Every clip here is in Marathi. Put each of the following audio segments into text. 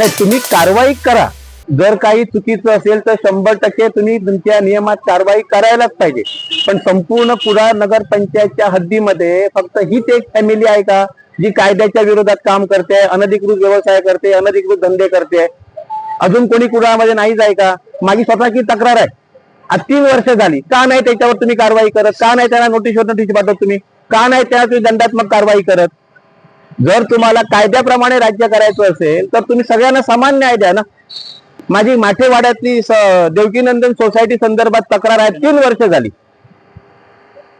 नाही तुम्ही कारवाई करा. जर काही चुकीचं असेल तर शंभर टक्के तुम्ही तुमच्या नियमात कारवाई करायलाच पाहिजे. पण संपूर्ण कुडाळ नगर पंचायतच्या हद्दीमध्ये फक्त हीच एक फॅमिली आहे का जी कायद्याच्या विरोधात काम करते अनधिकृत व्यवसाय करते अनधिकृत धंदे करते? अजून कोणी कुडाळमध्ये नाहीच आहे का? माझी स्वतःची तक्रार आहे. आज तीन वर्ष झाली. का नाही त्याच्यावर तुम्ही कारवाई करत? का नाही त्यांना नोटीसवर नोटीस पाठवत तुम्ही? का नाही त्याला तुम्ही दंडात्मक कारवाई करत? जर तुम्हाला कायद्याप्रमाणे राज्य करायचं असेल तर तुम्ही सगळ्यांना समान न्याय द्या ना. माझी माठेवाड्यातली देवकीनंदन सोसायटी संदर्भात तक्रार आहे तीन वर्ष झाली.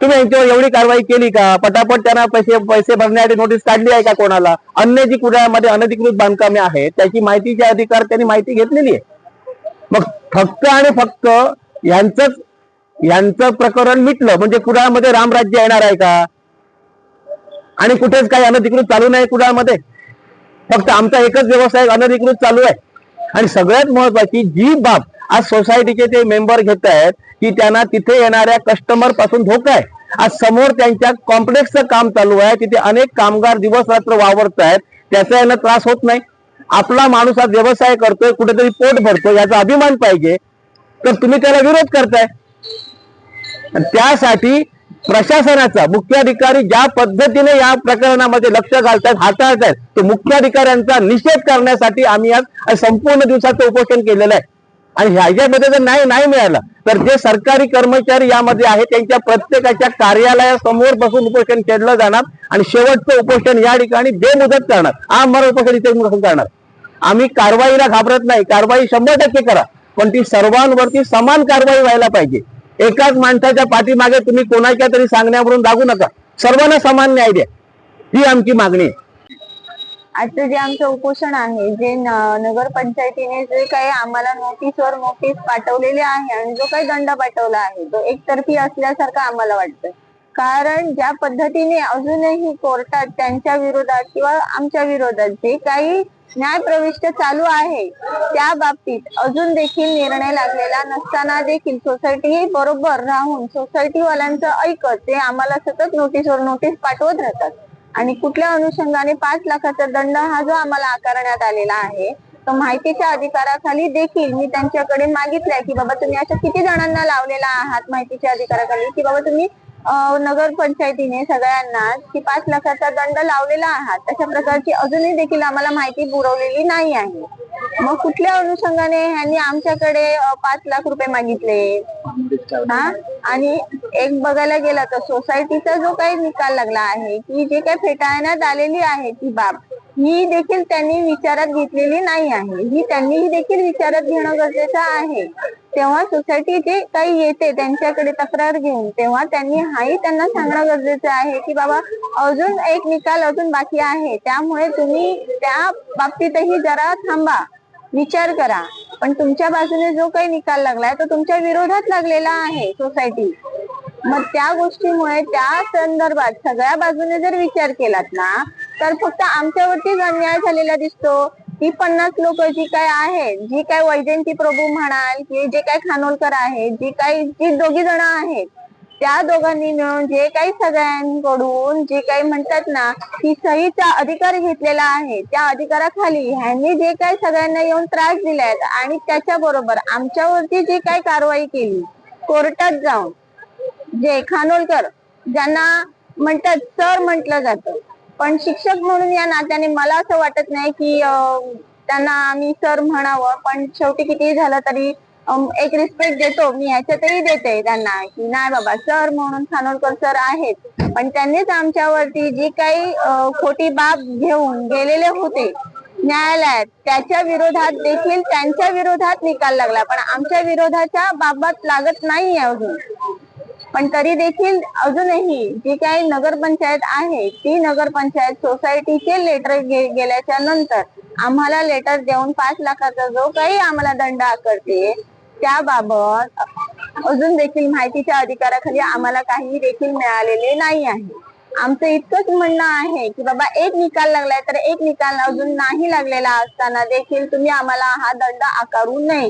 तुम्ही यांच्यावर एवढी कारवाई केली का? पटापट त्यांना पैसे पैसे भरण्यासाठी नोटीस काढली आहे का कोणाला? अन्य जी कुडाळमध्ये अनधिकृत बांधकामे आहेत त्याची माहितीचे अधिकार त्यांनी माहिती घेतलेली आहे. मग फक्त आणि फक्त यांचंच यांचं प्रकरण मिटलं म्हणजे कुडाळमध्ये रामराज्य येणार आहे का? आणि कुठेच काही अनधिकृत चालू नाही कुडाळमध्ये. फक्त आमचा एकच व्यवसाय अनधिकृत चालू आहे. आणि सगळ्यात महत्वाची जी बाब आज सोसायटीचे ते मेंबर घेत आहेत की त्यांना तिथे येणाऱ्या कस्टमरपासून धोका आहे. आज समोर त्यांच्या कॉम्प्लेक्सचं काम चालू आहे तिथे अनेक कामगार दिवस रात्र वावरत आहेत त्याचा यांना त्रास होत नाही. आपला माणूस आज व्यवसाय करतोय कुठेतरी पोट भरतो याचा अभिमान पाहिजे. तर तुम्ही त्याला विरोध करताय. त्यासाठी प्रशासनाचा मुख्याधिकारी ज्या पद्धतीने या प्रकरणामध्ये लक्ष घालतायत हाताळत आहेत तो मुख्याधिकाऱ्यांचा निषेध करण्यासाठी आम्ही आज संपूर्ण दिवसाचं उपोषण केलेलं आहे. आणि ह्याच्यामध्ये जर नाही नाही मिळाला तर जे सरकारी कर्मचारी यामध्ये आहेत त्यांच्या प्रत्येकाच्या कार्यालयासमोर बसून उपोषण केलं जाणार आणि शेवटचं उपोषण या ठिकाणी बेमुदत करणार. आमरण उपोषण इथे बसून करणार. आम्ही कारवाईला घाबरत नाही. कारवाई शंभर टक्के करा. पण ती सर्वांवरती समान कारवाई व्हायला पाहिजे. एकाच माणसाच्या पाठीमागे तुम्ही कोणाच्या तरी सांगण्यावरून दागू नका. सर्वांना समान न्याय द्या. ही आमची मागणी आहे. आजचं जे आमचं उपोषण आहे जे नगर नगरपंचायतीने जे काही आम्हाला नोटीसवर नोटीस पाठवलेली आहे आणि जो काही दंड पाठवला आहे तो एकतर्फी असल्यासारखा आम्हाला वाटतं कारण ज्या पद्धतीने अजूनही कोर्टात त्यांच्या विरोधात किंवा आमच्या विरोधात जे काही न्याय प्रविष्ट चालू आहे त्या बाबतीत अजून देखील निर्णय लागलेला नसताना देखील सोसायटी बरोबर राहून सोसायटीवाल्यांचं ऐकत ते आम्हाला सतत नोटीसवर नोटीस पाठवत राहतात. आणि कुठल्या अनुषंगाने पाच लाखाचा दंड हा जो आम्हाला आकारण्यात आलेला आहे तो माहितीच्या अधिकाराखाली देखील मी त्यांच्याकडे मागितलंय की बाबा तुम्ही अशा किती जणांना लावलेला आहात माहितीच्या अधिकाराखाली की बाबा तुम्ही नगर पंचायतीने सगळ्यांना की पाच लाखाचा दंड लावलेला आहात. तशा प्रकारची अजूनही देखील आम्हाला माहिती पुरवलेली नाही आहे. मग कुठल्या अनुषंगाने ह्यांनी आमच्याकडे पाच लाख रुपये मागितले? हा? आणि एक बघायला गेला तर सोसायटीचा जो काही निकाल लागला आहे की जे काही फेटाळण्यात आलेली आहे ती बाब ही देखील त्यांनी विचारात घेतलेली नाही आहे. ही त्यांनी देखील विचारात घेणं गरजेचं आहे. तेव्हा सोसायटी जे काही येते त्यांच्याकडे तक्रार घेऊन तेव्हा त्यांनी हाही त्यांना सांगणं गरजेचं आहे की बाबा अजून एक निकाल अजून बाकी आहे. त्यामुळे तुम्ही त्या बाबतीतही जरा थांबा विचार करा. पण तुमच्या बाजूने जो काही निकाल लागलाय तो तुमच्या विरोधात लागलेला आहे सोसायटी मग त्या गोष्टीमुळे त्या संदर्भात सगळ्या बाजूने जर विचार केलात ना तर फक्त आमच्यावरतीच अन्याय झालेला दिसतो ती पन्नास लोक जी काय आहेत जी काय वैजयंती प्रभू म्हणाल की जे काय खानोलकर आहेत जी काही जी दोघी जण आहेत त्या दोघांनी मिळून जे काही सगळ्यांकडून जे काही म्हणतात ना की सहीचा अधिकार घेतलेला आहे त्या अधिकाराखाली ह्यांनी जे काही सगळ्यांना येऊन त्रास दिलाय आणि त्याच्या बरोबर आमच्यावरती जी काही कारवाई केली कोर्टात जाऊन जे खानोलकर ज्यांना म्हणतात सर म्हटलं जातं पण शिक्षक म्हणून या नात्याने मला असं वाटत नाही की त्यांना आम्ही सर म्हणावं. पण शेवटी किती झालं तरी एक रिस्पेक्ट देतो. मी ह्याच्यातही देते त्यांना की नाही बाबा सर म्हणून खानोलकर सर आहेत. पण त्यांनीच आमच्यावरती जी काही खोटी बाब घेऊन गेलेले होते न्यायालयात त्याच्या विरोधात देखील त्यांच्या विरोधात निकाल लागला. पण आमच्या विरोधाच्या बाबत लागत नाही अजून. पण तरी देखील अजूनही जी काही नगरपंचायत आहे ती नगरपंचायत सोसायटीचे लेटर गेल्याच्यानंतर आम्हाला लेटर देऊन पाच लाखाचा जो काही आम्हाला दंड आकारते त्याबाबत अजून देखील माहितीच्या अधिकाराखाली आम्हाला काही देखील मिळालेले नाही आहे. आमचं इतकंच म्हणणं आहे की बाबा एक निकाल लागलाय तर एक निकाल अजून नाही लागलेला असताना देखील तुम्ही आम्हाला हा दंड आकारू नये.